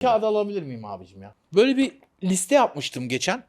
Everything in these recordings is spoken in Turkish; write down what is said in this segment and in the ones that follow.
Kağıdı alabilir miyim abicim ya? Böyle bir liste yapmıştım geçen.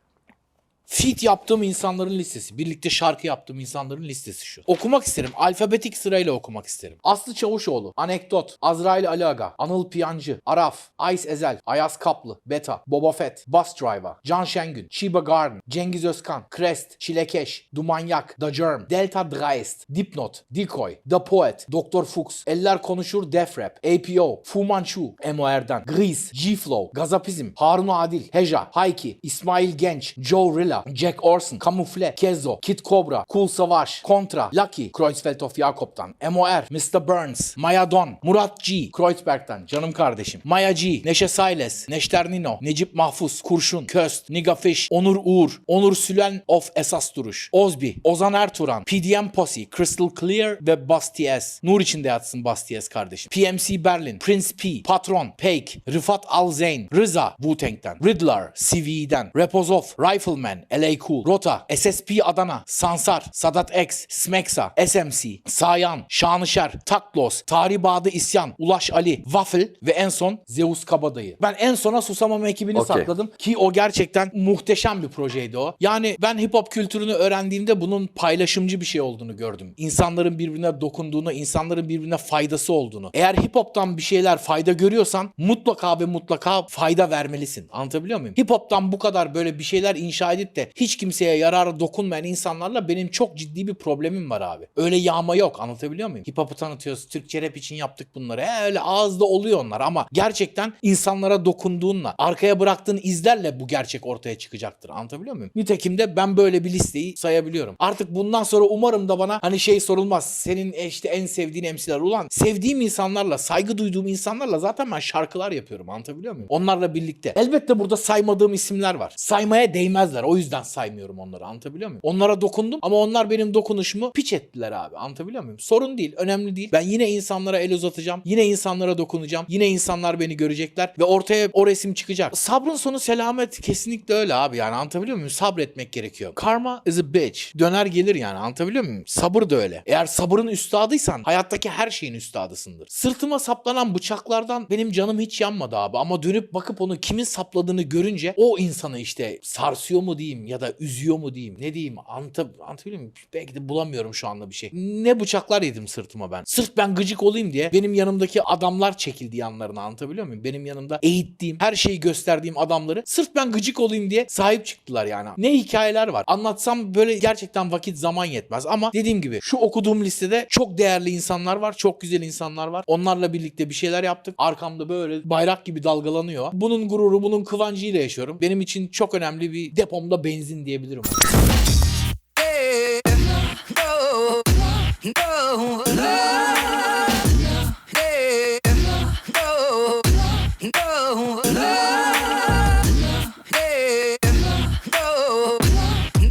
Feat yaptığım insanların listesi. Birlikte şarkı yaptığım insanların listesi şu. Okumak isterim. Alfabetik sırayla okumak isterim. Aslı Çavuşoğlu, Anekdot, Azrail Ali Aga, Anıl Piyancı, Araf, Ice Ezel, Ayaz Kaplı, Beta, Boba Fett, Bus Driver, Can Şengün, Chiba Garden, Cengiz Özkan, Crest, Çilekeş, Dumanyak, The Germ, Delta Dreist, Dipnot, Decoy, The Poet, Dr. Fuchs, Eller Konuşur Def Rap, APO, Fu Manchu, Emo Erden, Grease, G-Flow, Gazapizm, Harun Adil, Heja, Hayki, İsmail Genç, Joe Rilla, Jack Orson, Kamufle, Kezo, Kid Cobra, Cool Savaş, Contra, Lucky, Kreuzfeld of Jakob'tan, MOR, Mr. Burns, Maya Don, Murat G, Kreuzberg'den, canım kardeşim, Maya G, Neşe Sayles, Neşter Nino, Necip Mahfuz, Kurşun, Köst, Niga Fish, Onur Uğur, Onur Sülen of Esas Duruş, Ozbi, Ozan Ertuğran, PDM Posse, Crystal Clear ve Basti S. Nur içinde yatsın Basti S kardeşim. PMC Berlin, Prince P, Patron, Peik, Rıfat Alzeyn, Rıza, Wu-Tang'den, Riddler, CVE'den, Repozov, Rifleman, LA Cool, Rota, SSP Adana, Sansar, Sadat X, Smeksa, SMC, Sayan, Şanışer, Taklos, Taribadı İsyan, Ulaş Ali, Waffle ve en son Zeus Kabadayı. Ben en sona Susamam ekibini Okey. sakladım ki o gerçekten muhteşem bir projeydi o. Yani ben hip hop kültürünü öğrendiğimde bunun paylaşımcı bir şey olduğunu gördüm. İnsanların birbirine dokunduğunu, insanların birbirine faydası olduğunu. Eğer hip hop'tan bir şeyler fayda görüyorsan mutlaka ve mutlaka fayda vermelisin. Anlatabiliyor muyum? Hip hop'tan bu kadar böyle bir şeyler inşa edip de hiç kimseye yararı dokunmayan insanlarla benim çok ciddi bir problemim var abi. Öyle yağma yok anlatabiliyor muyum? Hip hop'u tanıtıyoruz. Türkçe rap için yaptık bunları. He, öyle ağızda oluyor onlar ama gerçekten insanlara dokunduğunla, arkaya bıraktığın izlerle bu gerçek ortaya çıkacaktır. Anlatabiliyor muyum? Nitekim de ben böyle bir listeyi sayabiliyorum. Artık bundan sonra umarım da bana hani şey sorulmaz. Senin işte en sevdiğin MC'ler. Ulan sevdiğim insanlarla, saygı duyduğum insanlarla zaten ben şarkılar yapıyorum. Anlatabiliyor muyum? Onlarla birlikte. Elbette burada saymadığım isimler var. Saymaya değmezler. O yüzden saymıyorum onları. Anlatabiliyor muyum? Onlara dokundum ama onlar benim dokunuşumu piç ettiler abi. Anlatabiliyor muyum? Sorun değil. Önemli değil. Ben yine insanlara el uzatacağım. Yine insanlara dokunacağım. Yine insanlar beni görecekler ve ortaya o resim çıkacak. Sabrın sonu selamet kesinlikle öyle abi yani anlatabiliyor muyum? Sabretmek gerekiyor. Karma is a bitch. Döner gelir yani anlatabiliyor muyum? Sabır da öyle. Eğer sabırın üstadıysan hayattaki her şeyin üstadısındır. Sırtıma saplanan bıçaklardan benim canım hiç yanmadı abi ama dönüp bakıp onu kimin sapladığını görünce o insanı işte sarsıyor mu diyeyim ya da üzüyor mu diyeyim ne diyeyim anlata, anlatabiliyor muyum? Belki de bulamıyorum şu anda bir şey. Ne bıçaklar yedim sırtıma ben. Sırf ben gıcık olayım diye benim yanımdaki adamlar çekildi yanlarına anlatabiliyor muyum? Benim yanımda eğittiğim, her şeyi gösterdiğim adamları sırf ben gıcık olayım diye sahip çıktılar yani. Ne hikayeler var. Anlatsam böyle gerçekten vakit zaman yetmez ama dediğim gibi şu okuduğum listede çok değerli insanlar var. Çok güzel insanlar var. Onlarla birlikte bir şeyler yaptık. Arkamda böyle bayrak gibi dalgalanıyor. Bunun gururu, bunun kıvancıyla yaşıyorum. Benim için çok önemli bir depomda benzin diyebilirim.